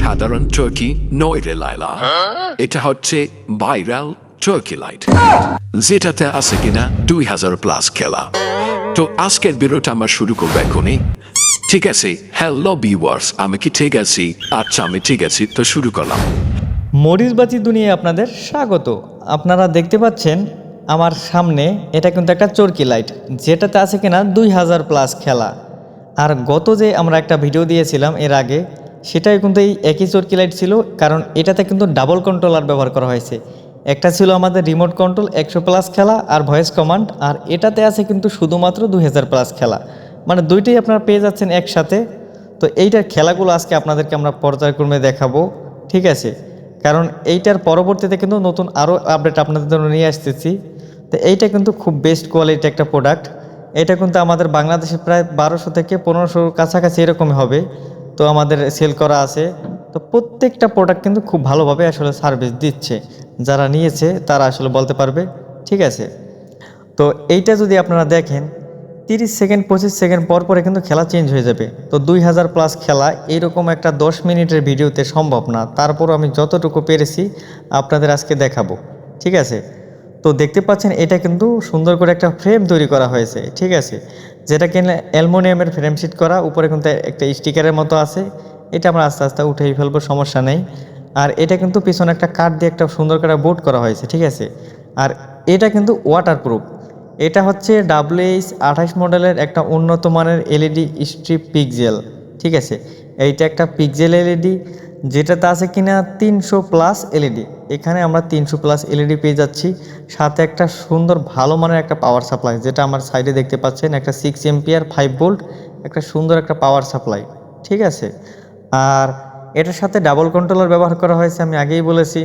সাধারণ টার্কি নয় রে লাইলা এটা হচ্ছে ভাইরাল টার্কি লাইট যেটাতে আছে কিনা দুই হাজার প্লাস খেলা। তো আজকের বিরোধটা আমরা শুরু করব এখনই। ঠিক আছে হ্যালো ভিউয়ার্স আমি কি ঠিক আছি? আচ্ছা আমি ঠিক আছি, তো শুরু করলাম। মরিচবাতি দুনিয়ায় আপনাদের স্বাগত। আপনারা দেখতে পাচ্ছেন আমার সামনে এটা কিন্তু একটা চরকি লাইট যেটাতে আছে কিনা দুই হাজার প্লাস খেলা। আর গত যে আমরা একটা ভিডিও দিয়েছিলাম এর আগে সেটাই কিন্তু এই একই চরকি লাইট ছিল, কারণ এটাতে কিন্তু ডাবল কন্ট্রোলার ব্যবহার করা হয়েছে। একটা ছিল আমাদের রিমোট কন্ট্রোল একশো প্লাস খেলা আর ভয়েস কমান্ড আর এটাতে আছে কিন্তু শুধুমাত্র দু হাজার প্লাস খেলা। মানে দুইটাই আপনারা পেয়ে যাচ্ছেন একসাথে। তো এইটার খেলাগুলো আজকে আপনাদেরকে আমরা পর্যায়ক্রমে দেখাবো, ঠিক আছে? কারণ এইটার পরবর্তীতে কিন্তু নতুন আরও আপডেট আপনাদের জন্য নিয়ে আসতেছি। তো এইটা কিন্তু খুব বেস্ট কোয়ালিটি একটা প্রোডাক্ট এটা কিন্তু আমাদের বাংলাদেশে প্রায় বারোশো থেকে পনেরোশোর কাছাকাছি এরকমই হবে। তো আমাদের সেল করা আছে। তো প্রত্যেকটা প্রোডাক্ট কিন্তু খুব ভালোভাবে আসলে সার্ভিস দিচ্ছে। যারা নিয়েছে, তারা আসলে বলতে পারবে, ঠিক আছে। তো এইটা যদি আপনারা দেখেন, তিরিশ সেকেন্ড, পঁচিশ সেকেন্ড পর পরে কিন্তু খেলা চেঞ্জ হয়ে যাবে। তো দুই হাজার প্লাস খেলা, এইরকম একটা দশ মিনিটের ভিডিওতে সম্ভব না। তারপর আমি যতটুকু পেরেছি, আপনাদের আজকে দেখাবো, ঠিক আছে। তো দেখতে পাচ্ছেন, এটা কিন্তু সুন্দর করে একটা ফ্রেম তৈরি করা হয়েছে, ঠিক আছে? যেটা কিনা অ্যালমোনিয়ামের ফ্রেম শিট করা, উপরে কিন্তু একটা স্টিকারের মতো আছে। এটা আমরা আস্তে আস্তে উঠেই ফেলব, সমস্যা নেই। আর এটা কিন্তু পিছনে একটা কাঠ দিয়ে একটা সুন্দর করে বোট করা হয়েছে, ঠিক আছে? আর এটা কিন্তু ওয়াটারপ্রুফ এটা হচ্ছে ডাব্লিউএইচ আঠাশ মডেলের একটা উন্নত মানের এলইডি স্ট্রিপ পিকজেল ঠিক আছে? এইটা একটা পিকজেল এলইডি যেটাতে আছে কিনা তিনশো প্লাস এলইডি এখানে আমরা তিনশো প্লাস এলইডি পেয়ে যাচ্ছি। সাথে একটা সুন্দর ভালো মানের একটা পাওয়ার সাপ্লাই যেটা আমার সাইডে দেখতে পাচ্ছেন, একটা সিক্স এমপিয়ার ফাইভ ভোল্ট একটা সুন্দর একটা পাওয়ার সাপ্লাই ঠিক আছে? আর এটার সাথে ডাবল কন্ট্রোলার ব্যবহার করা হয়েছে, আমি আগেই বলেছি।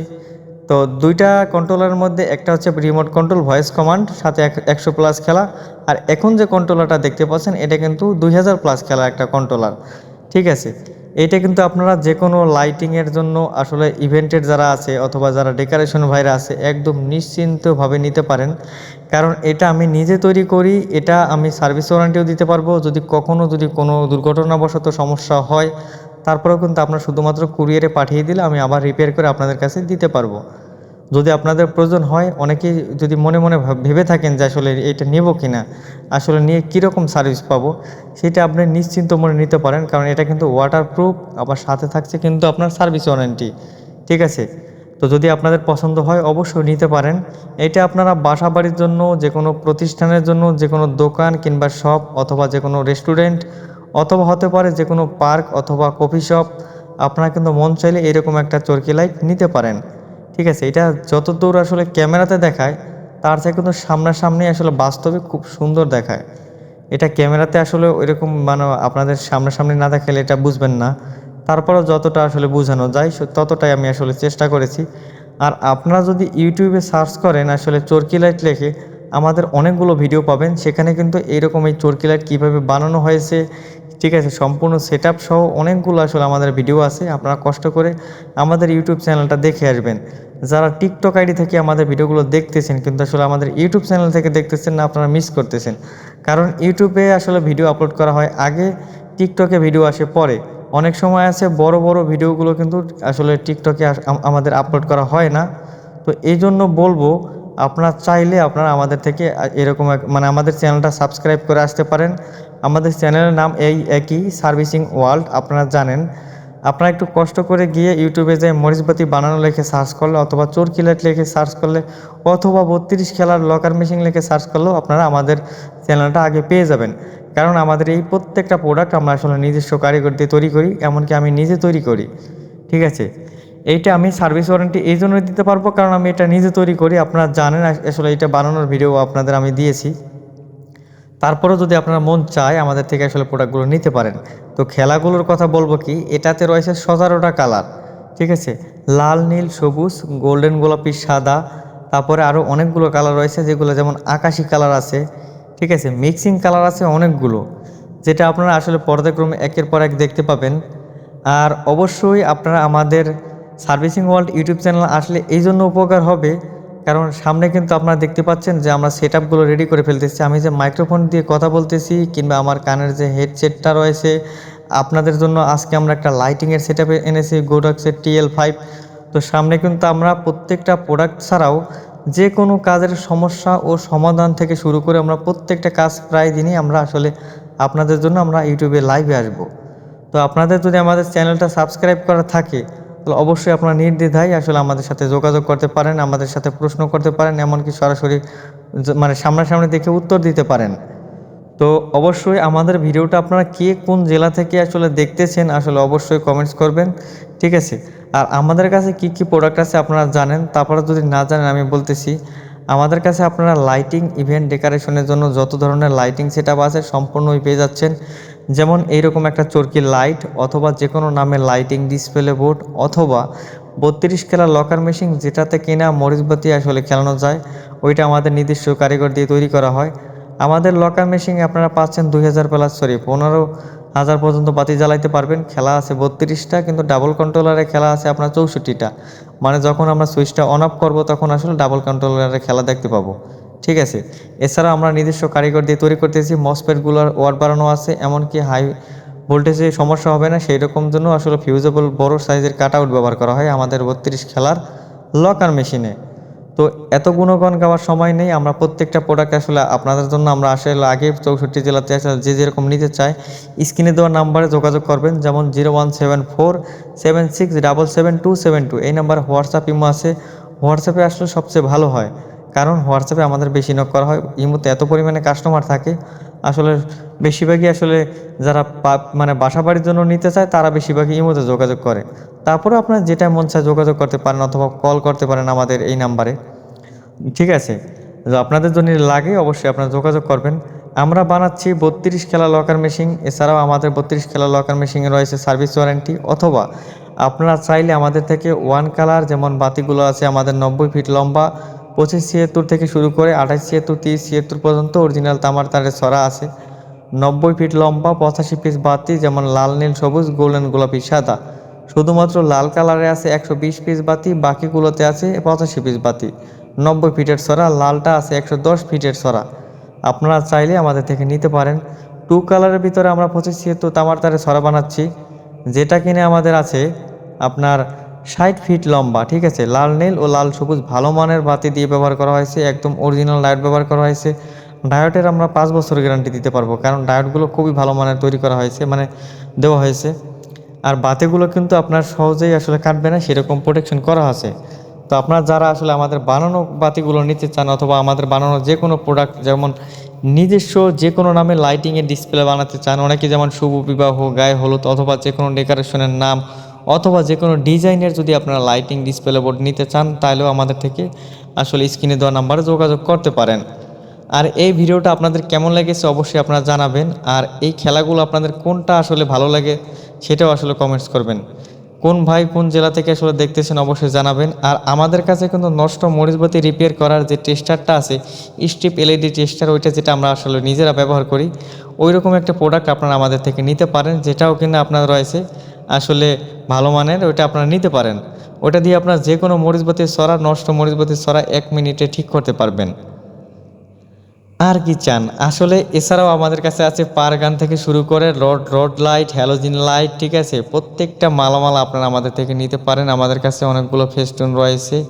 তো দুইটা কন্ট্রোলারের মধ্যে একটা হচ্ছে রিমোট কন্ট্রোল ভয়েস কমান্ড সাথে একশো প্লাস খেলা। আর এখন যে কন্ট্রোলারটা দেখতে পাচ্ছেন, এটা কিন্তু দুই হাজার প্লাস খেলা একটা কন্ট্রোলার ঠিক আছে? এইটা কিন্তু আপনারা যে কোনো লাইটিংয়ের জন্য আসলে ইভেন্টের যারা আছে অথবা যারা ডেকোরেশন ভাইরা আছে একদম নিশ্চিন্তভাবে নিতে পারেন। কারণ এটা আমি নিজে তৈরি করি, এটা আমি সার্ভিস ওয়ারেন্টিও দিতে পারব। যদি কখনও যদি কোনো দুর্ঘটনাবশত সমস্যা হয়, তারপরেও কিন্তু আপনার শুধুমাত্র কুরিয়ারে পাঠিয়ে দিলে আমি আবার রিপেয়ার করে আপনাদের কাছে দিতে পারব। যদি আপনাদের প্রয়োজন হয়, অনেকেই যদি মনে মনে ভাব- থাকেন যে আসলে এটা নেব কি না আসলে নিয়ে কীরকম সার্ভিস পাবো, সেটা আপনি নিশ্চিন্ত মনে নিতে পারেন। কারণ এটা কিন্তু ওয়াটারপ্রুফ আবার সাথে থাকছে কিন্তু আপনার সার্ভিস ওয়ারেন্টি ঠিক আছে? তো যদি আপনাদের পছন্দ হয়, অবশ্যই নিতে পারেন। এটা আপনারা বাসা বাড়ির জন্য যে কোনো প্রতিষ্ঠানের জন্য যে কোনো দোকান কিংবা শপ অথবা যে কোনো রেস্টুরেন্ট অথবা হতে পারে যে কোনো পার্ক অথবা কফি শপ আপনারা কিন্তু মন চাইলে এরকম একটা চরকি লাইট নিতে পারেন। ঠিক আছে, এটা যত দূর আসলে ক্যামেরাতে দেখায়, তার থেকে কিন্তু সামনাসামনি আসলে বাস্তবে খুব সুন্দর দেখায়। এটা ক্যামেরাতে আসলে ওইরকম মানে আপনাদের সামনাসামনি না দেখালে এটা বুঝবেন না। তারপরেও যতটা আসলে বোঝানো যায় ততটাই আমি আসলে চেষ্টা করেছি। আর আপনারা যদি ইউটিউবে সার্চ করেন আসলে চরকি লাইট লেখে আমাদের অনেকগুলো ভিডিও পাবেন। সেখানে কিন্তু এইরকম এই চরকি লাইট কীভাবে বানানো হয়েছে, ঠিক আছে, সম্পূর্ণ সেট সহ অনেকগুলো আসলে আমাদের ভিডিও আছে, আপনারা কষ্ট করে আমাদের ইউটিউব চ্যানেলটা দেখে আসবেন। যারা টিকটক আইডি থেকে আমাদের ভিডিওগুলো দেখতেছেন, কিন্তু আসলে আমাদের ইউটিউব চ্যানেল থেকে দেখতেছেন না, আপনারা মিস করতেছেন। কারণ ইউটিউবে আসলে ভিডিও আপলোড করা হয় আগে টিকটকে ভিডিও আসে পরে। অনেক সময় আছে বড় বড় ভিডিওগুলো কিন্তু আসলে টিকটকে আমাদের আপলোড করা হয় না। তো এই জন্য বলব আপনারা চাইলে আপনারা আমাদের থেকে এরকম এক- মানে আমাদের চ্যানেলটা সাবস্ক্রাইব করে আসতে পারেন। আমাদের চ্যানেলের নাম এই একই সার্ভিসিং ওয়ার্ল্ড আপনারা জানেন। আপনারা একটু কষ্ট করে গিয়ে ইউটিউবে যে মরিচবাতি বানানো লেখে সার্চ করলে, অথবা চোর কিলাট লেখে সার্চ করলে, অথবা বত্রিশ খেলার লকার মেশিন লেখে সার্চ করলেও আপনারা আমাদের চ্যানেলটা আগে পেয়ে যাবেন। কারণ আমাদের এই প্রত্যেকটা প্রোডাক্ট আমরা আসলে নিজস্ব কারিগর দিয়ে তৈরি করি, এমনকি আমি নিজে তৈরি করি। ঠিক আছে? এইটা আমি সার্ভিস ওয়ারেন্টি এই জন্য দিতে পারব, কারণ আমি এটা নিজে তৈরি করি। আপনারা জানেন আসলে এটা বানানোর ভিডিও আপনাদের আমি দিয়েছি। তারপরেও যদি আপনার মন চায় আমাদের থেকে আসলে প্রোডাক্টগুলো নিতে পারেন। তো খেলাগুলোর কথা বলব কি, এটাতে রয়েছে সতেরোটা কালার ঠিক আছে? লাল, নীল, সবুজ গোল্ডেন গোলাপি, সাদা, তারপরে আরও অনেকগুলো কালার রয়েছে, যেগুলো যেমন আকাশি কালার আছে, ঠিক আছে? মিক্সিং কালার আছে অনেকগুলো, যেটা আপনারা আসলে পর্যায়ক্রমে একের পর এক দেখতে পাবেন। আর অবশ্যই আপনারা আমাদের সার্ভিসিং ওয়ার্ল্ড ইউটিউব চ্যানেল আসলে এই জন্য উপকার হবে, কারণ সামনে কিন্তু আপনারা দেখতে পাচ্ছেন যে আমরা সেট আপগুলো রেডি করে ফেলতেছি। আমি যে মাইক্রোফোন দিয়ে কথা বলতেছি কিংবা আমার কানের যে হেডসেটটা রয়েছে, আপনাদের জন্য আজকে আমরা একটা লাইটিংয়ের সেট আপে এনেছি গোডক্সের টিএল ফাইভ তো সামনে কিন্তু আমরা প্রত্যেকটা প্রোডাক্ট ছাড়াও যে কোনো কাজের সমস্যা ও সমাধান থেকে শুরু করে আমরা প্রত্যেকটা কাজ প্রায় দিনই আমরা আসলে আপনাদের জন্য আমরা ইউটিউবে লাইভে আসব। তো আপনাদের যদি আমাদের চ্যানেলটা সাবস্ক্রাইব করা থাকে তাহলে অবশ্যই আপনারা নির্দ্বিধায় আসলে আমাদের সাথে যোগাযোগ করতে পারেন, আমাদের সাথে প্রশ্ন করতে পারেন, এমনকি সরাসরি মানে সামনাসামনি দেখে উত্তর দিতে পারেন। তো অবশ্যই আমাদের ভিডিওটা আপনারা কে কোন জেলা থেকে আসলে দেখতেছেন আসলে অবশ্যই কমেন্টস করবেন, ঠিক আছে? আর আমাদের কাছে কি কি প্রোডাক্ট আছে আপনারা জানেন, তারপরে যদি না জানেন আমি বলতেছি, আমাদের কাছে আপনারা লাইটিং ইভেন্ট ডেকোরেশনের জন্য যত ধরনের লাইটিং সেট আছে সম্পূর্ণই পেয়ে যাচ্ছেন। যেমন এইরকম একটা চরকি লাইট অথবা যে কোনো নামের লাইটিং ডিসপ্লে বোর্ড অথবা বত্রিশ খেলা লকার মেশিন যেটাতে কিনা মরিচবাতি আসলে খেলানো যায়, ওইটা আমাদের নির্দিষ্ট কারিগর দিয়ে তৈরি করা হয়। আমাদের লকার মেশিনে আপনারা পাচ্ছেন দুই হাজার প্লাস সরি পনেরো হাজার পর্যন্ত বাতি জ্বালাইতে পারবেন। খেলা আছে বত্রিশটা, কিন্তু ডাবল কন্ট্রোলারে খেলা আছে আপনার চৌষট্টিটা। মানে যখন আমরা সুইচটা অন অফ করব, তখন আসলে ডাবল কন্ট্রোলারে খেলা দেখতে পাবো। ঠিক আছে। এছাড়া আমরা নিজস্ব কারিগর দিয়ে তৈরি করতেছি মসপেটগুলোর ওয়াট বাড়ানো আছে, এমনকি হাই ভোল্টেজে সমস্যা হবে না সেই রকম জন্য আসলে ফিউজেবল বড় সাইজের কাট আউট ব্যবহার করা হয় আমাদের বত্রিশ খেলার লকার মেশিনে তো এত গুণগণ গাওয়ার সময় নেই, আমরা প্রত্যেকটা প্রোডাক্ট আসলে আপনাদের জন্য আমরা আসলে আগে চৌষট্টি জেলাতে আসলে যে যেরকম নিতে চায় স্ক্রিনে দেওয়া নাম্বারে যোগাযোগ করবেন, যেমন zero one seven four seven six double seven two seven two এই নাম্বার হোয়াটসঅ্যাপ ইমো আছে হোয়াটসঅ্যাপে আসলে সবচেয়ে ভালো হয়। কারণ হোয়াটসঅ্যাপে আমাদের বেশি নক করা হয়। ইমোতে এত পরিমাণে কাস্টমার থাকে, আসলে বেশিরভাগই আসলে যারা মানে বাসা বাড়ির জন্য নিতে চায়, তারা বেশিরভাগই ইমোতে যোগাযোগ করে। তারপরে আপনার যেটা মন চায় যোগাযোগ করতে পারেন অথবা কল করতে পারেন আমাদের এই নাম্বারে ঠিক আছে? আপনাদের জন্য লাগে, অবশ্যই আপনারা যোগাযোগ করবেন। আমরা বানাচ্ছি বত্রিশ খেলা লকার মেশিন এছাড়াও আমাদের বত্রিশ খেলা লকার মেশিনে রয়েছে সার্ভিস ওয়ারেন্টি অথবা আপনারা চাইলে আমাদের থেকে ওয়ান কালার যেমন বাতিগুলো আছে আমাদের নব্বই ফিট লম্বা পঁচিশ ছিয়াত্তর থেকে শুরু করে আঠাশ ছিয়াত্তর, তিরিশ ছিয়াত্তর পর্যন্ত অরিজিনাল তামার তারের সরা আছে। নব্বই ফিট লম্বা, পঁচাশি পিস বাতি যেমন লাল, নীল, সবুজ গোল্ডেন গোলাপি, সাদা। শুধুমাত্র লাল কালারে আছে একশো বিশ পিস বাতি, বাকিগুলোতে আছে পঁচাশি পিস বাতি। নব্বই ফিটের সরা লালটা আছে একশো দশ ফিটের সরা আপনারা চাইলে আমাদের থেকে নিতে পারেন। টু কালারের ভিতরে আমরা পঁচিশ ছিয়াত্তর তামার তারে সরা বানাচ্ছি। যেটা কিনে আমাদের আছে আপনার ষাট ফিট লম্বা, ঠিক আছে? লাল নীল ও লাল সবুজ ভালো মানের বাতি দিয়ে ব্যবহার করা হয়েছে, একদম অরিজিনাল লাইট ব্যবহার করা হয়েছে। ডায়োটের আমরা পাঁচ বছর গ্যারান্টি দিতে পারব, কারণ ডায়োটগুলো খুবই ভালো মানের তৈরি করা হয়েছে মানে দেওয়া হয়েছে। আর বাতিগুলো কিন্তু আপনার সহজেই আসলে কাটবে না, সেরকম প্রোটেকশন করা আছে। তো আপনারা যারা আসলে আমাদের বানানো বাতিগুলো নিতে চান, অথবা আমাদের বানানো যে কোনো প্রোডাক্ট যেমন নিজস্ব যে কোনো নামে লাইটিংয়ের ডিসপ্লে বানাতে চান, অনেকে যেমন শুভ বিবাহ, গায়ে হলুদ, অথবা যে কোনো ডেকোরেশনের নাম অথবা যে কোনো ডিজাইনের যদি আপনারা লাইটিং ডিসপ্লে বোর্ড নিতে চান, তাহলেও আমাদের থেকে আসলে স্ক্রিনে দেওয়া নাম্বারে যোগাযোগ করতে পারেন। আর এই ভিডিওটা আপনাদের কেমন লেগেছে অবশ্যই আপনারা জানাবেন। আর এই খেলাগুলো আপনাদের কোনটা আসলে ভালো লাগে সেটাও আসলে কমেন্টস করবেন। কোন ভাই কোন জেলা থেকে আসলে দেখতেছেন অবশ্যই জানাবেন। আর আমাদের কাছে কিন্তু নষ্ট মরিচবাতি রিপেয়ার করার যে টেস্টারটা আছে স্টিপ এলইডি টেস্টার ওইটা যেটা আমরা আসলে নিজেরা ব্যবহার করি ওই রকম একটা প্রোডাক্ট আপনারা আমাদের থেকে নিতে পারেন, যেটাও কিনা আপনার রয়েছে। আসলে ভালো মানের, ওইটা আপনারা নিতে পারেন। ওটা দিয়ে আপনার যে কোনো মরিচবাতির সরা, নষ্ট মরিচবাতির সরা এক মিনিটে ঠিক করতে পারবেন। আর কি চান? আসলে এছাড়াও আমাদের কাছে আছে পার গান থেকে শুরু করে rod rod light, halogen light, ঠিক আছে? প্রত্যেকটা মালামাল আপনারা আমাদের থেকে নিতে পারেন। আমাদের কাছে অনেকগুলো ফেস্টুন রয়েছে,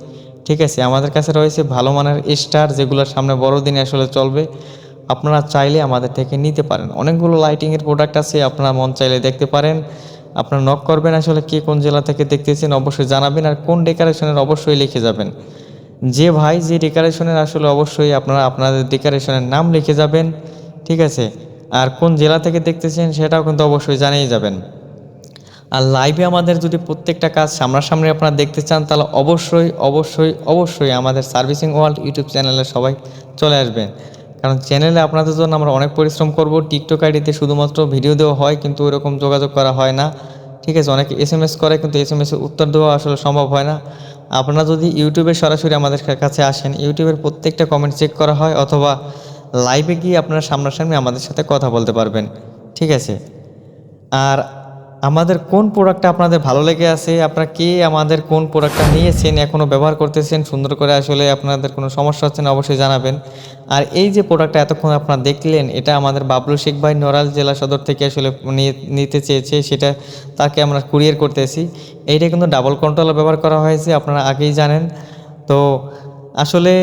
ঠিক আছে? আমাদের কাছে রয়েছে ভালো মানের স্টার যেগুলোর সামনে বড়দিনে আসলে চলবে। আপনারা চাইলে আমাদের থেকে নিতে পারেন। অনেকগুলো লাইটিংয়ের প্রোডাক্ট আছে, আপনারা মন চাইলে দেখতে পারেন। আপনারা নক করবেন, আসলে কে কোন জেলা থেকে দেখতেছেন অবশ্যই জানাবেন, আর কোন ডেকারেশনের অবশ্যই লিখে যাবেন। যে ভাই যে ডেকারেশনের আসলে অবশ্যই আপনারা আপনাদের ডেকারেশনের নাম লিখে যাবেন, ঠিক আছে? আর কোন জেলা থেকে দেখতেছেন সেটাও কিন্তু অবশ্যই জানিয়ে যাবেন। আর লাইভে আমাদের যদি প্রত্যেকটা কাজ সামনাসামনি আপনারা দেখতে চান, তাহলে অবশ্যই অবশ্যই অবশ্যই আমাদের সার্ভিসিং ওয়ার্ল্ড ইউটিউব চ্যানেলে সবাই চলে আসবেন। কারণ চ্যানেলে আপনাদের জন্য আমরা অনেক পরিশ্রম করব। টিকটক আইডিতে শুধুমাত্র ভিডিও দেওয়া হয়, কিন্তু ওইরকম যোগাযোগ করা হয় না। ঠিক আছে, অনেকে এস এম এস করে, কিন্তু এস এম এসের উত্তর দেওয়া আসলে সম্ভব হয় না। আপনারা যদি ইউটিউবে সরাসরি আমাদের কাছে আসেন ইউটিউবের প্রত্যেকটা কমেন্ট চেক করা হয়, অথবা লাইভে গিয়ে আপনারা সামনাসামনি আমাদের সাথে কথা বলতে পারবেন। ঠিক আছে? আর আমাদের কোন প্রোডাক্টটা আপনাদের ভালো লেগে আছে? আপনারা কে আমাদের কোন প্রোডাক্টটা নিয়েছেন এখনও ব্যবহার করতেছেন, সুন্দর করে আসলে আপনাদের কোনো সমস্যা হচ্ছে না অবশ্যই জানাবেন। আর এই যে প্রোডাক্টটা এতক্ষণ আপনারা দেখলেন, এটা আমাদের বাবলু শেখ ভাই নড়াল জেলা সদর থেকে আসলে নিতে চেয়েছে, সেটা তাকে আমরা কুরিয়ার করতেছি। এইটা কিন্তু ডাবল কন্ট্রোলার ব্যবহার করা হয়েছে, আপনারা আগেই জানেন। তো আসলে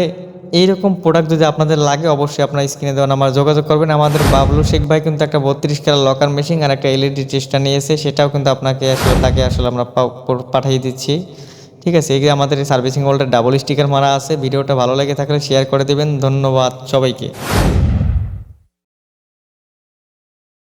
এইরকম প্রোডাক্ট যদি আপনাদের লাগে, অবশ্যই আপনার স্ক্রিনে দেওয়া নাম্বার যোগাযোগ করবেন। আমাদের বাবলু শেখ ভাই কিন্তু একটা বত্রিশ খেলা লকার মেশিন আর একটা এলইডি টেস্টার নিয়েছে সেটাও কিন্তু আপনাকে আসলে তাকে আসলে আমরা পাঠিয়ে দিচ্ছি। ঠিক আছে এগিয়ে আমাদের সার্ভিসিং ওয়ার্ল্ডের ডাবল স্টিকার মারা আছে। ভিডিওটা ভালো লেগে থাকলে শেয়ার করে দেবেন। ধন্যবাদ সবাইকে।